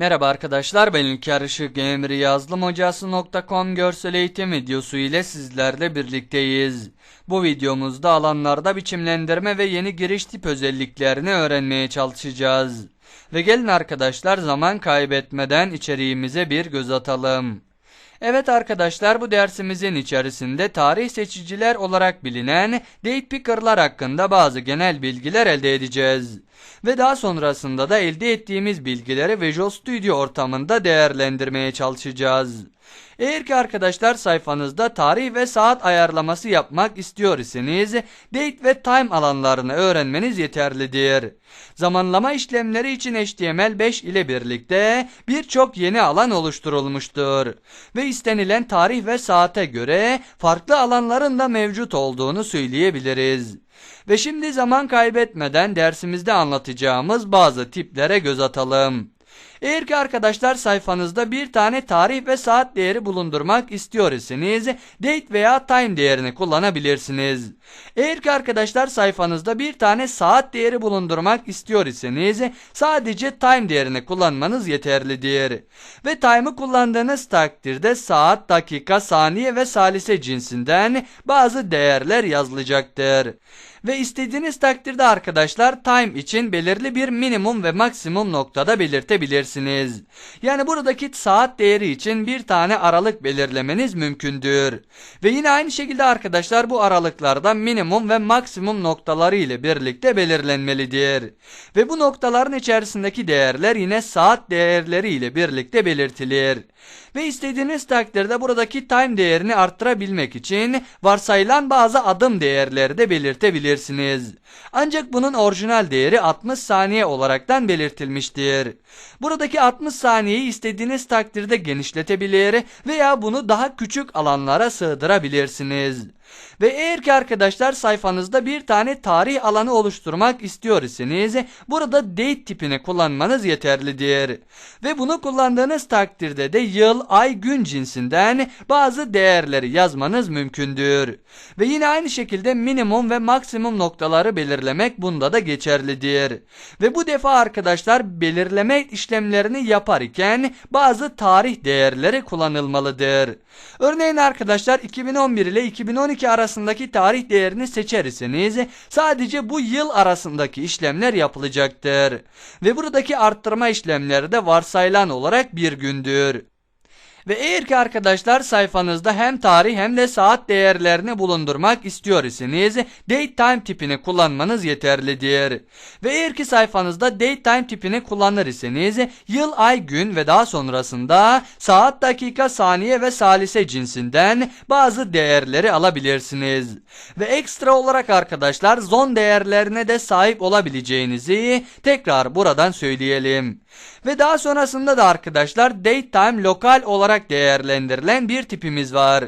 Merhaba arkadaşlar ben İlker Işık Emri görsel eğitim videosu ile sizlerle birlikteyiz. Bu videomuzda alanlarda biçimlendirme ve yeni giriş tip özelliklerini öğrenmeye çalışacağız. Ve gelin arkadaşlar zaman kaybetmeden içeriğimize bir göz atalım. Evet arkadaşlar bu dersimizin içerisinde tarih seçiciler olarak bilinen date picker'lar hakkında bazı genel bilgiler elde edeceğiz. Ve daha sonrasında da elde ettiğimiz bilgileri Visual Studio ortamında değerlendirmeye çalışacağız. Eğer ki arkadaşlar sayfanızda tarih ve saat ayarlaması yapmak istiyor iseniz date ve time alanlarını öğrenmeniz yeterlidir. Zamanlama işlemleri için HTML5 ile birlikte birçok yeni alan oluşturulmuştur. Ve istenilen tarih ve saate göre farklı alanların da mevcut olduğunu söyleyebiliriz. Ve şimdi zaman kaybetmeden dersimizde anlatacağımız bazı tiplere göz atalım. Eğer ki arkadaşlar sayfanızda bir tane tarih ve saat değeri bulundurmak istiyor iseniz date veya time değerini kullanabilirsiniz. Eğer ki arkadaşlar sayfanızda bir tane saat değeri bulundurmak istiyor iseniz sadece time değerini kullanmanız yeterlidir. Ve time'ı kullandığınız takdirde saat, dakika, saniye ve salise cinsinden bazı değerler yazılacaktır. Ve istediğiniz takdirde arkadaşlar time için belirli bir minimum ve maksimum noktada belirtebilirsiniz. Yani buradaki saat değeri için bir tane aralık belirlemeniz mümkündür. Ve yine aynı şekilde arkadaşlar bu aralıklarda minimum ve maksimum noktaları ile birlikte belirlenmelidir. Ve bu noktaların içerisindeki değerler yine saat değerleri ile birlikte belirtilir. Ve istediğiniz takdirde buradaki time değerini arttırabilmek için varsayılan bazı adım değerleri de belirtebilirsiniz. Ancak bunun orijinal değeri 60 saniye olaraktan belirtilmiştir. Buradaki 60 saniyeyi istediğiniz takdirde genişletebilir veya bunu daha küçük alanlara sığdırabilirsiniz. Ve eğer ki arkadaşlar sayfanızda bir tane tarih alanı oluşturmak istiyor iseniz burada date tipini kullanmanız yeterlidir. Ve bunu kullandığınız takdirde de yıl, ay, gün cinsinden bazı değerleri yazmanız mümkündür. Ve yine aynı şekilde minimum ve maksimum noktaları belirlemek bunda da geçerlidir. Ve bu defa arkadaşlar belirleme işlemlerini yaparken bazı tarih değerleri kullanılmalıdır. Örneğin arkadaşlar 2011 ile 2012 arasındaki tarih değerini seçerseniz sadece bu yıl arasındaki işlemler yapılacaktır. Ve buradaki arttırma işlemleri de varsayılan olarak bir gündür. Ve eğer ki arkadaşlar sayfanızda hem tarih hem de saat değerlerini bulundurmak istiyor iseniz date time tipini kullanmanız yeterlidir. Ve eğer ki sayfanızda date time tipini kullanır iseniz yıl, ay, gün ve daha sonrasında saat, dakika, saniye ve salise cinsinden bazı değerleri alabilirsiniz. Ve ekstra olarak arkadaşlar zon değerlerine de sahip olabileceğinizi tekrar buradan söyleyelim. Ve daha sonrasında da arkadaşlar date time lokal olarak değerlendirilen bir tipimiz var.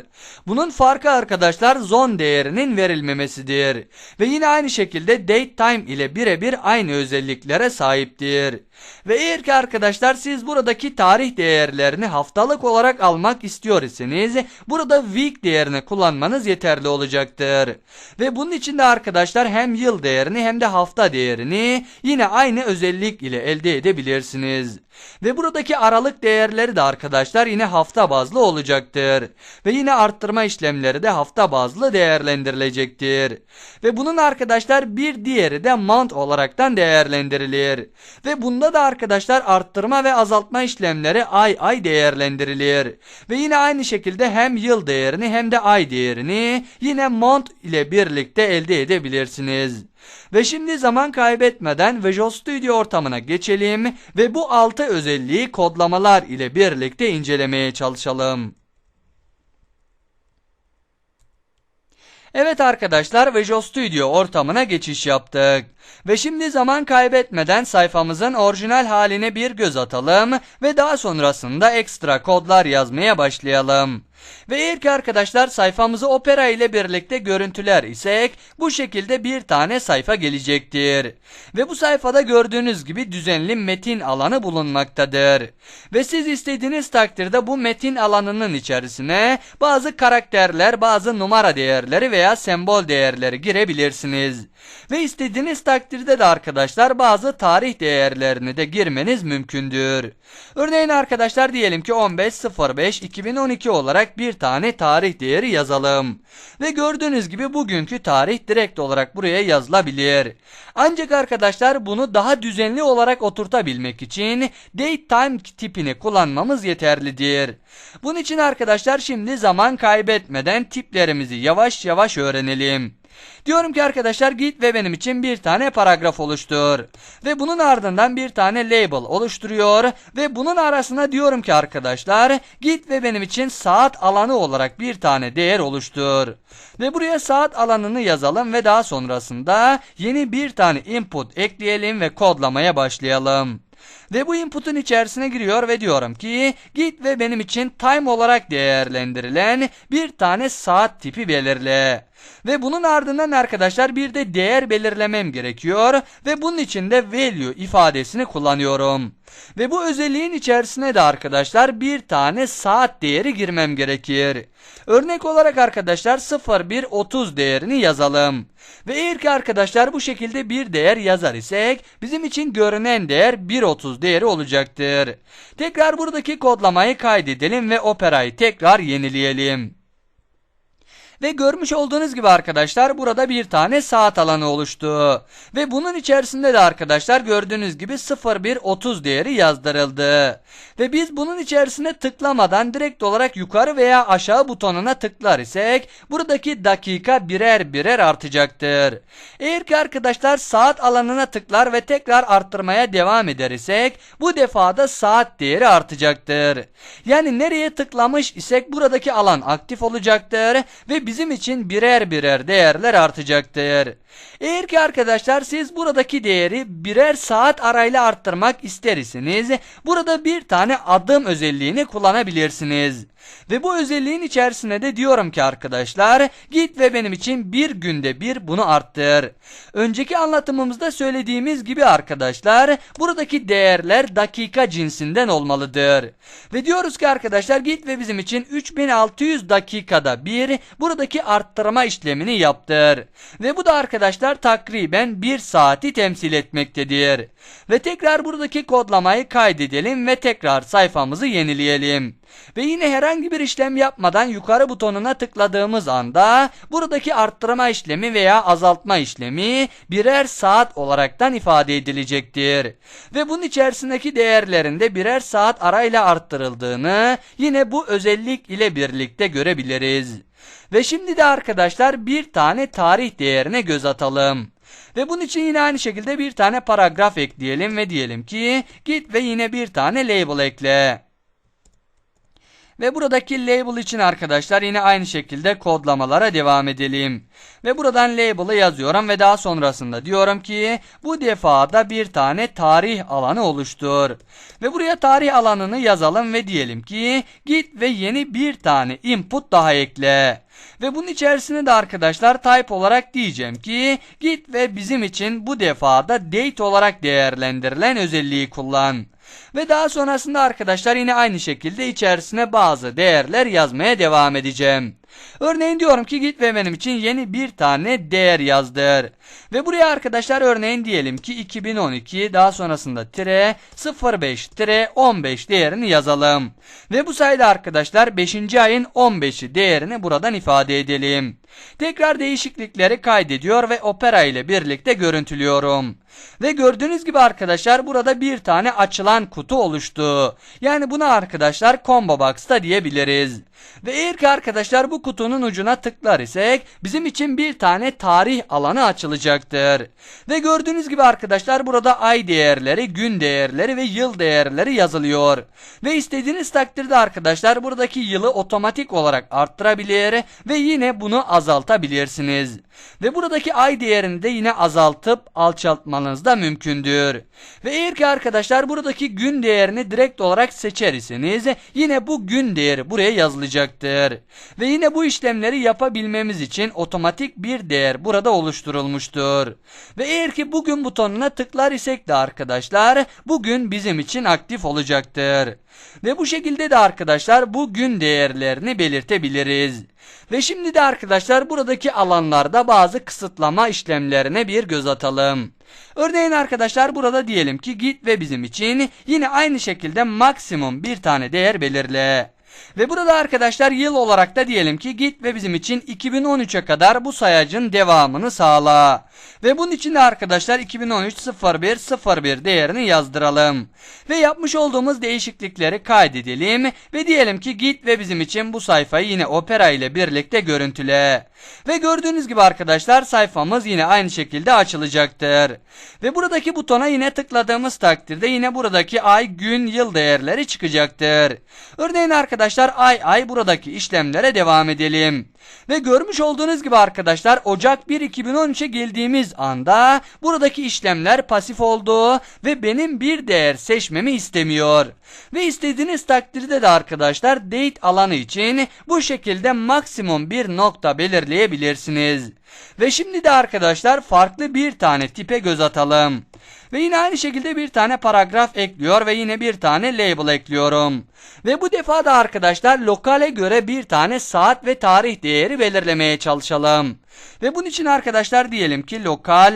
Bunun farkı arkadaşlar zone değerinin verilmemesidir. Ve yine aynı şekilde date time ile birebir aynı özelliklere sahiptir. Ve eğer ki arkadaşlar siz buradaki tarih değerlerini haftalık olarak almak istiyor iseniz burada week değerini kullanmanız yeterli olacaktır. Ve bunun için de arkadaşlar hem yıl değerini hem de hafta değerini yine aynı özellik ile elde edebilirsiniz. Ve buradaki aralık değerleri de arkadaşlar yine hafta bazlı olacaktır. Ve yine arttırma işlemleri de hafta bazlı değerlendirilecektir. Ve bunun arkadaşlar bir diğeri de month olaraktan değerlendirilir. Ve bunda da arkadaşlar arttırma ve azaltma işlemleri ay ay değerlendirilir. Ve yine aynı şekilde hem yıl değerini hem de ay değerini yine month ile birlikte elde edebilirsiniz. Ve şimdi zaman kaybetmeden Visual Studio ortamına geçelim ve bu altı özelliği kodlamalar ile birlikte incelemeye çalışalım. Evet arkadaşlar Visual Studio ortamına geçiş yaptık. Ve şimdi zaman kaybetmeden sayfamızın orijinal haline bir göz atalım ve daha sonrasında ekstra kodlar yazmaya başlayalım. Ve eğer ki arkadaşlar sayfamızı Opera ile birlikte görüntüler isek bu şekilde bir tane sayfa gelecektir. Ve bu sayfada gördüğünüz gibi düzenli metin alanı bulunmaktadır. Ve siz istediğiniz takdirde bu metin alanının içerisine bazı karakterler, bazı numara değerleri veya sembol değerleri girebilirsiniz. Ve istediğiniz takdirde takdirde de arkadaşlar bazı tarih değerlerini de girmeniz mümkündür. Örneğin arkadaşlar diyelim ki 15.05.2012 olarak bir tane tarih değeri yazalım. Ve gördüğünüz gibi bugünkü tarih direkt olarak buraya yazılabilir. Ancak arkadaşlar bunu daha düzenli olarak oturtabilmek için date time tipini kullanmamız yeterlidir. Bunun için arkadaşlar şimdi zaman kaybetmeden tiplerimizi yavaş yavaş öğrenelim. Diyorum ki arkadaşlar git ve benim için bir tane paragraf oluştur. Ve bunun ardından bir tane label oluşturuyor. Ve bunun arasına diyorum ki arkadaşlar git ve benim için saat alanı olarak bir tane değer oluştur. Ve buraya saat alanını yazalım ve daha sonrasında yeni bir tane input ekleyelim ve kodlamaya başlayalım. Ve bu input'un içerisine giriyor ve diyorum ki git ve benim için time olarak değerlendirilen bir tane saat tipi belirle. Ve bunun ardından arkadaşlar bir de değer belirlemem gerekiyor ve bunun için de value ifadesini kullanıyorum. Ve bu özelliğin içerisine de arkadaşlar bir tane saat değeri girmem gerekir. Örnek olarak arkadaşlar 0130 değerini yazalım. Ve eğer ki arkadaşlar bu şekilde bir değer yazar isek bizim için görünen değer 1.30 değeri olacaktır. Tekrar buradaki kodlamayı kaydedelim ve operayı tekrar yenileyelim. Ve görmüş olduğunuz gibi arkadaşlar burada bir tane saat alanı oluştu. Ve bunun içerisinde de arkadaşlar gördüğünüz gibi 0130 değeri yazdırıldı. Ve biz bunun içerisine tıklamadan direkt olarak yukarı veya aşağı butonuna tıklar isek buradaki dakika birer birer artacaktır. Eğer ki arkadaşlar saat alanına tıklar ve tekrar arttırmaya devam eder isek bu defada saat değeri artacaktır. Yani nereye tıklamış isek buradaki alan aktif olacaktır ve bizim için birer birer değerler artacaktır. Eğer ki arkadaşlar siz buradaki değeri birer saat arayla arttırmak isterseniz burada bir tane adım özelliğini kullanabilirsiniz. Ve bu özelliğin içerisine de diyorum ki arkadaşlar git ve benim için bir günde bir bunu arttır. Önceki anlatımımızda söylediğimiz gibi arkadaşlar buradaki değerler dakika cinsinden olmalıdır. Ve diyoruz ki arkadaşlar git ve bizim için 3600 dakikada bir buradaki arttırma işlemini yaptır. Ve bu da arkadaşlar takriben bir saati temsil etmektedir. Ve tekrar buradaki kodlamayı kaydedelim ve tekrar sayfamızı yenileyelim. Ve yine herhangi bir işlem yapmadan yukarı butonuna tıkladığımız anda buradaki arttırma işlemi veya azaltma işlemi birer saat olaraktan ifade edilecektir. Ve bunun içerisindeki değerlerinde birer saat arayla arttırıldığını yine bu özellik ile birlikte görebiliriz. Ve şimdi de arkadaşlar bir tane tarih değerine göz atalım. Ve bunun için yine aynı şekilde bir tane paragraf ekleyelim ve diyelim ki git ve yine bir tane label ekle. Ve buradaki label için arkadaşlar yine aynı şekilde kodlamalara devam edelim. Ve buradan label'ı yazıyorum ve daha sonrasında diyorum ki bu defada bir tane tarih alanı oluştur. Ve buraya tarih alanını yazalım ve diyelim ki git ve yeni bir tane input daha ekle. Ve bunun içerisine de arkadaşlar type olarak diyeceğim ki git ve bizim için bu defada date olarak değerlendirilen özelliği kullan. Ve daha sonrasında arkadaşlar yine aynı şekilde içerisine bazı değerler yazmaya devam edeceğim. Örneğin diyorum ki git ve benim için yeni bir tane değer yazdır. Ve buraya arkadaşlar örneğin diyelim ki 2012 daha sonrasında tire 05 tire 15 değerini yazalım. Ve bu sayede arkadaşlar 5. ayın 15'i değerini buradan ifade edelim. Tekrar değişiklikleri kaydediyor ve opera ile birlikte görüntülüyorum. Ve gördüğünüz gibi arkadaşlar burada bir tane açılan kutu oluştu. Yani buna arkadaşlar combo box da diyebiliriz. Ve eğer ki arkadaşlar bu kutunun ucuna tıklar isek bizim için bir tane tarih alanı açılacaktır. Ve gördüğünüz gibi arkadaşlar burada ay değerleri, gün değerleri ve yıl değerleri yazılıyor. Ve istediğiniz takdirde arkadaşlar buradaki yılı otomatik olarak arttırabilir ve yine bunu azaltabilirsiniz. Ve buradaki ay değerini de yine azaltıp alçaltmanız da mümkündür. Ve eğer ki arkadaşlar buradaki gün değerini direkt olarak seçerseniz yine bu gün değeri buraya yazılacaktır. Ve yine Bu işlemleri yapabilmemiz için otomatik bir değer burada oluşturulmuştur. Ve eğer ki bugün butonuna tıklar isek de arkadaşlar bugün bizim için aktif olacaktır. Ve bu şekilde de arkadaşlar bu gün değerlerini belirtebiliriz. Ve şimdi de arkadaşlar buradaki alanlarda bazı kısıtlama işlemlerine bir göz atalım. Örneğin arkadaşlar burada diyelim ki git ve bizim için yine aynı şekilde maksimum bir tane değer belirle. Ve burada arkadaşlar yıl olarak da diyelim ki git ve bizim için 2013'e kadar bu sayacın devamını sağla. Ve bunun için de arkadaşlar 2013 01 01 değerini yazdıralım. Ve yapmış olduğumuz değişiklikleri kaydedelim ve diyelim ki git ve bizim için bu sayfayı yine Opera ile birlikte görüntüle. Ve gördüğünüz gibi arkadaşlar sayfamız yine aynı şekilde açılacaktır. Ve buradaki butona yine tıkladığımız takdirde yine buradaki ay, gün, yıl değerleri çıkacaktır. Örneğin arkadaşlar ay ay buradaki işlemlere devam edelim. Ve görmüş olduğunuz gibi arkadaşlar Ocak 1 2013'e geldiğimiz anda buradaki işlemler pasif oldu ve benim bir değer seçmemi istemiyor. Ve istediğiniz takdirde de arkadaşlar date alanı için bu şekilde maksimum bir nokta belirleyebilirsiniz. Ve şimdi de arkadaşlar farklı bir tane tipe göz atalım. Ve yine aynı şekilde bir tane paragraf ekliyor ve yine bir tane label ekliyorum. Ve bu defa da arkadaşlar lokale göre bir tane saat ve tarih değeri belirlemeye çalışalım. Ve bunun için arkadaşlar diyelim ki lokal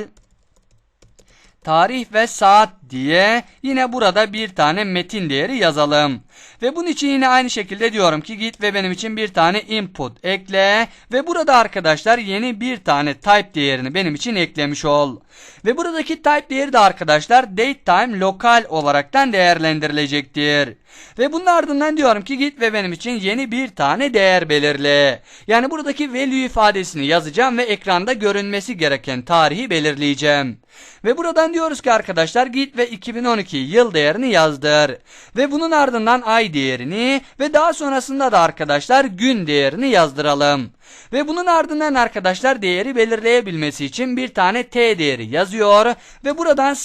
tarih ve saat diye yine burada bir tane metin değeri yazalım. Ve bunun için yine aynı şekilde diyorum ki git ve benim için bir tane input ekle ve burada arkadaşlar yeni bir tane type değerini benim için eklemiş ol. Ve buradaki type değeri de arkadaşlar datetime lokal olaraktan değerlendirilecektir. Ve bunun ardından diyorum ki git ve benim için yeni bir tane değer belirle. Yani buradaki value ifadesini yazacağım ve ekranda görünmesi gereken tarihi belirleyeceğim. Ve buradan diyoruz ki arkadaşlar git ve 2012 yıl değerini yazdır. Ve bunun ardından ay değerini ve daha sonrasında da arkadaşlar gün değerini yazdıralım. Ve bunun ardından arkadaşlar değeri belirleyebilmesi için bir tane t değeri yazıyor ve buradan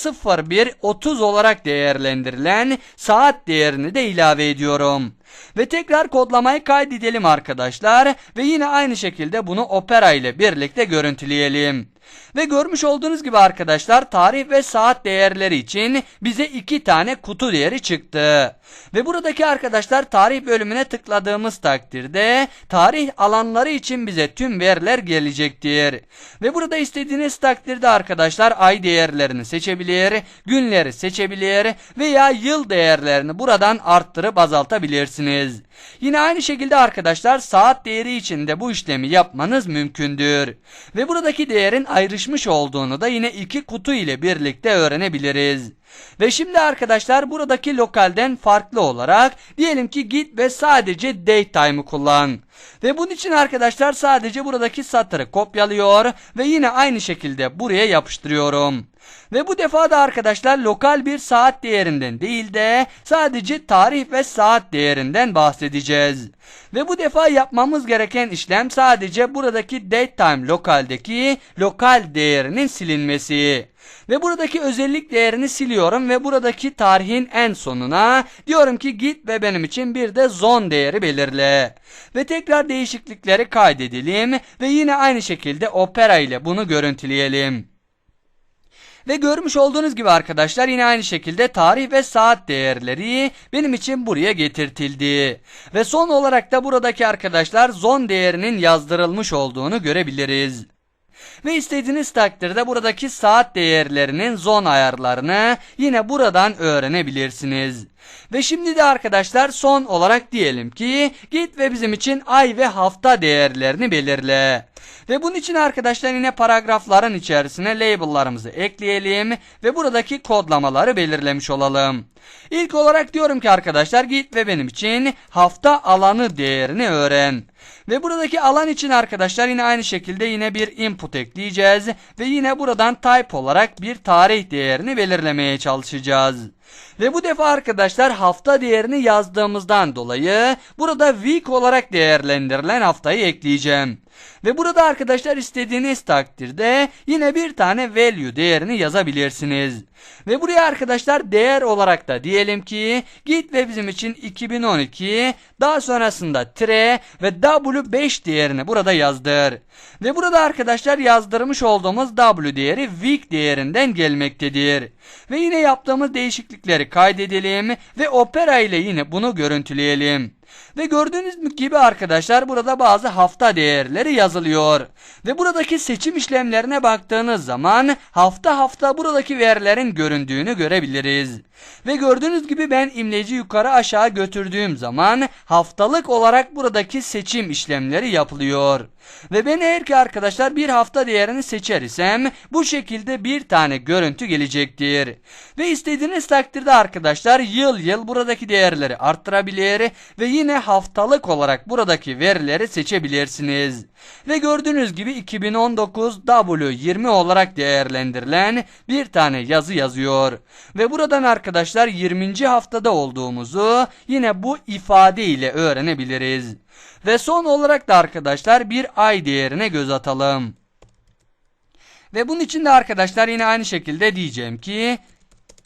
01 30 olarak değerlendirilen saat değerini de ilave ediyorum. Ve tekrar kodlamayı kaydedelim arkadaşlar ve yine aynı şekilde bunu Opera ile birlikte görüntüleyelim. Ve görmüş olduğunuz gibi arkadaşlar tarih ve saat değerleri için bize iki tane kutu değeri çıktı. Ve buradaki arkadaşlar tarih bölümüne tıkladığımız takdirde tarih alanları için bize tüm veriler gelecektir. Ve burada istediğiniz takdirde arkadaşlar ay değerlerini seçebilir, günleri seçebilir veya yıl değerlerini buradan arttırıp azaltabilirsiniz. Yine aynı şekilde arkadaşlar saat değeri için de bu işlemi yapmanız mümkündür. Ve buradaki değerin ayrışmış olduğunu da yine iki kutu ile birlikte öğrenebiliriz. Ve şimdi arkadaşlar buradaki lokalden farklı olarak diyelim ki git ve sadece datetime'ı kullan. Ve bunun için arkadaşlar sadece buradaki satırı kopyalıyor ve yine aynı şekilde buraya yapıştırıyorum. Ve bu defa da arkadaşlar lokal bir saat değerinden değil de sadece tarih ve saat değerinden bahsedeceğiz. Ve bu defa yapmamız gereken işlem sadece buradaki datetime lokaldeki lokal değerinin silinmesi. Ve buradaki özellik değerini siliyorum ve buradaki tarihin en sonuna diyorum ki git ve benim için bir de zone değeri belirle. Ve tekrar değişiklikleri kaydedelim ve yine aynı şekilde Opera ile bunu görüntüleyelim. Ve görmüş olduğunuz gibi arkadaşlar yine aynı şekilde tarih ve saat değerleri benim için buraya getirtildi. Ve son olarak da buradaki arkadaşlar zon değerinin yazdırılmış olduğunu görebiliriz. Ve istediğiniz takdirde buradaki saat değerlerinin zon ayarlarını yine buradan öğrenebilirsiniz. Ve şimdi de arkadaşlar son olarak diyelim ki git ve bizim için ay ve hafta değerlerini belirle. Ve bunun için arkadaşlar yine paragrafların içerisine label'larımızı ekleyelim ve buradaki kodlamaları belirlemiş olalım. İlk olarak diyorum ki arkadaşlar git ve benim için hafta alanı değerini öğren. Ve buradaki alan için arkadaşlar yine aynı şekilde yine bir input ekleyeceğiz ve yine buradan type olarak bir tarih değerini belirlemeye çalışacağız. Ve bu defa arkadaşlar hafta değerini yazdığımızdan dolayı burada week olarak değerlendirilen haftayı ekleyeceğim. Ve burada arkadaşlar istediğiniz takdirde yine bir tane value değerini yazabilirsiniz. Ve buraya arkadaşlar değer olarak da diyelim ki git ve bizim için 2012 daha sonrasında tire ve W5 değerini burada yazdır. Ve burada arkadaşlar yazdırmış olduğumuz W değeri week değerinden gelmektedir. Ve yine yaptığımız değişiklikleri kaydedelim ve Opera ile yine bunu görüntüleyelim. Ve gördüğünüz gibi arkadaşlar burada bazı hafta değerleri yazılıyor. Ve buradaki seçim işlemlerine baktığınız zaman hafta hafta buradaki verilerin göründüğünü görebiliriz. Ve gördüğünüz gibi ben imleci yukarı aşağı götürdüğüm zaman haftalık olarak buradaki seçim işlemleri yapılıyor. Ve ben eğer ki arkadaşlar bir hafta değerini seçer isem bu şekilde bir tane görüntü gelecektir. Ve istediğiniz takdirde arkadaşlar yıl yıl buradaki değerleri arttırabilir ve yine haftalık olarak buradaki verileri seçebilirsiniz. Ve gördüğünüz gibi 2019 W20 olarak değerlendirilen bir tane yazı yazıyor. Ve buradan arkadaşlar 20. haftada olduğumuzu yine bu ifade ile öğrenebiliriz. Ve son olarak da arkadaşlar bir ay değerine göz atalım. Ve bunun için de arkadaşlar yine aynı şekilde diyeceğim ki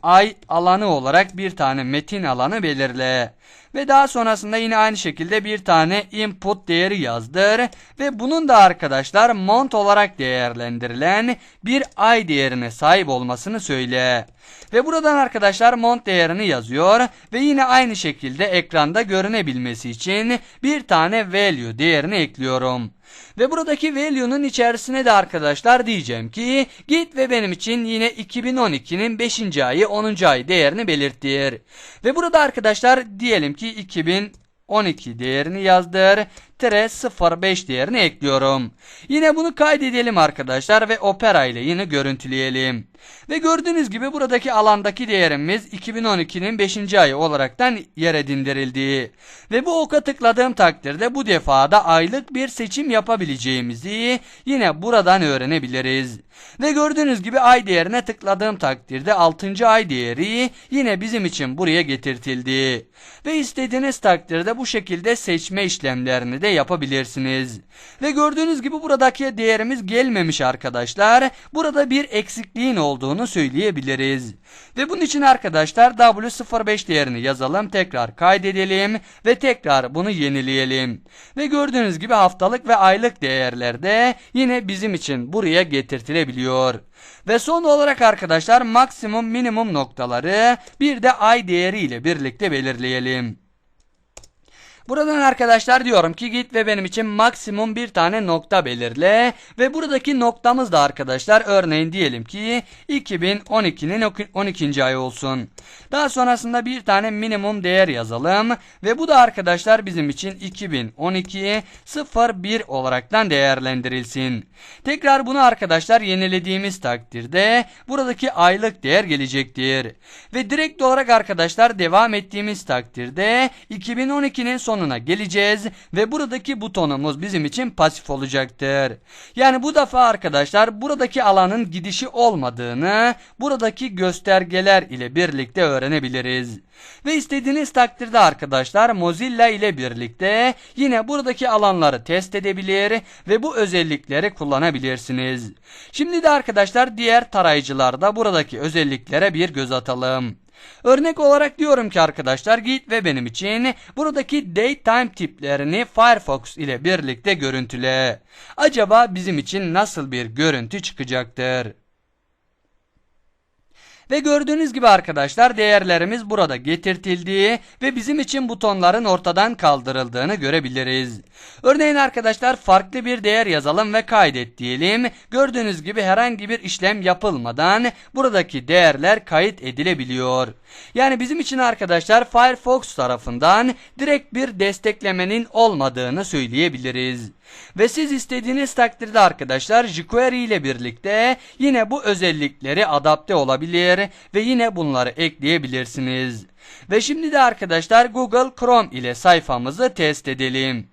ay alanı olarak bir tane metin alanı belirle. Ve daha sonrasında yine aynı şekilde bir tane input değeri yazdır. Ve bunun da arkadaşlar mont olarak değerlendirilen bir ay değerine sahip olmasını söyle. Ve buradan arkadaşlar mont değerini yazıyor ve yine aynı şekilde ekranda görünebilmesi için bir tane value değerini ekliyorum. Ve buradaki value'nun içerisine de arkadaşlar diyeceğim ki git ve benim için yine 2012'nin 5. ayı 10. ay değerini belirttir. Ve burada arkadaşlar diyelim ki 2012 değerini yazdır. Tere 05 değerini ekliyorum. Yine bunu kaydedelim arkadaşlar ve Opera ile yine görüntüleyelim. Ve gördüğünüz gibi buradaki alandaki değerimiz 2012'nin 5. ayı olaraktan yer edindirildi. Ve bu oka tıkladığım takdirde bu defada aylık bir seçim yapabileceğimizi yine buradan öğrenebiliriz. Ve gördüğünüz gibi ay değerine tıkladığım takdirde 6. ay değeri yine bizim için buraya getirtildi. Ve istediğiniz takdirde bu şekilde seçme işlemlerini de yapabilirsiniz. Ve gördüğünüz gibi buradaki değerimiz gelmemiş arkadaşlar. Burada bir eksikliğin olduğunu söyleyebiliriz. Ve bunun için arkadaşlar W05 değerini yazalım. Tekrar kaydedelim ve tekrar bunu yenileyelim. Ve gördüğünüz gibi haftalık ve aylık değerlerde yine bizim için buraya getirtilebiliyor. Ve son olarak arkadaşlar maksimum minimum noktaları bir de ay değeri ile birlikte belirleyelim. Buradan arkadaşlar diyorum ki git ve benim için maksimum bir tane nokta belirle. Ve buradaki noktamız da arkadaşlar örneğin diyelim ki 2012'nin 12. ay olsun. Daha sonrasında bir tane minimum değer yazalım. Ve bu da arkadaşlar bizim için 2012 01 olaraktan değerlendirilsin. Tekrar bunu arkadaşlar yenilediğimiz takdirde buradaki aylık değer gelecektir. Ve direkt olarak arkadaşlar devam ettiğimiz takdirde 2012'nin son sonuna geleceğiz ve buradaki butonumuz bizim için pasif olacaktır. Yani bu defa arkadaşlar buradaki alanın gidişi olmadığını buradaki göstergeler ile birlikte öğrenebiliriz. Ve istediğiniz takdirde arkadaşlar Mozilla ile birlikte yine buradaki alanları test edebilir ve bu özellikleri kullanabilirsiniz. Şimdi de arkadaşlar diğer tarayıcılarda buradaki özelliklere bir göz atalım. Örnek olarak diyorum ki arkadaşlar git ve benim için buradaki datetime tiplerini Firefox ile birlikte görüntüle. Acaba bizim için nasıl bir görüntü çıkacaktır? Ve gördüğünüz gibi arkadaşlar değerlerimiz burada getirtildiği ve bizim için butonların ortadan kaldırıldığını görebiliriz. Örneğin arkadaşlar farklı bir değer yazalım ve kaydet diyelim. Gördüğünüz gibi herhangi bir işlem yapılmadan buradaki değerler kayıt edilebiliyor. Yani bizim için arkadaşlar Firefox tarafından direkt bir desteklemenin olmadığını söyleyebiliriz. Ve siz istediğiniz takdirde arkadaşlar jQuery ile birlikte yine bu özellikleri adapte olabilir ve yine bunları ekleyebilirsiniz. Ve şimdi de arkadaşlar Google Chrome ile sayfamızı test edelim.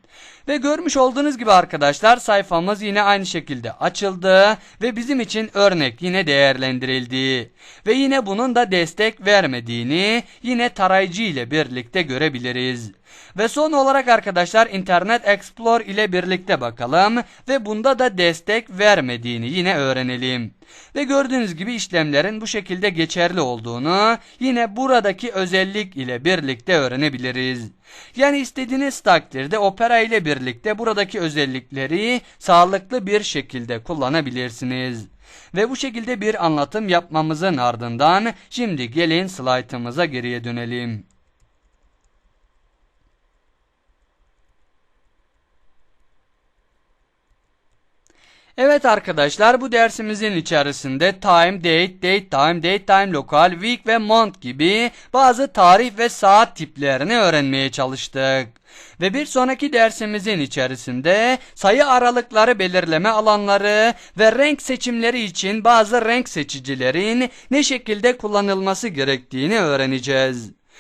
Ve görmüş olduğunuz gibi arkadaşlar sayfamız yine aynı şekilde açıldı ve bizim için örnek yine değerlendirildi. Ve yine bunun da destek vermediğini yine tarayıcı ile birlikte görebiliriz. Ve son olarak arkadaşlar Internet Explorer ile birlikte bakalım ve bunda da destek vermediğini yine öğrenelim. Ve gördüğünüz gibi işlemlerin bu şekilde geçerli olduğunu yine buradaki özellik ile birlikte öğrenebiliriz. Yani istediğiniz takdirde Opera ile birlikte buradaki özellikleri sağlıklı bir şekilde kullanabilirsiniz. Ve bu şekilde bir anlatım yapmamızın ardından şimdi gelin slaytımıza geriye dönelim. Evet arkadaşlar bu dersimizin içerisinde time, date, date time, date time, lokal, week ve month gibi bazı tarih ve saat tiplerini öğrenmeye çalıştık. Ve bir sonraki dersimizin içerisinde sayı aralıkları belirleme alanları ve renk seçimleri için bazı renk seçicilerin ne şekilde kullanılması gerektiğini öğreneceğiz.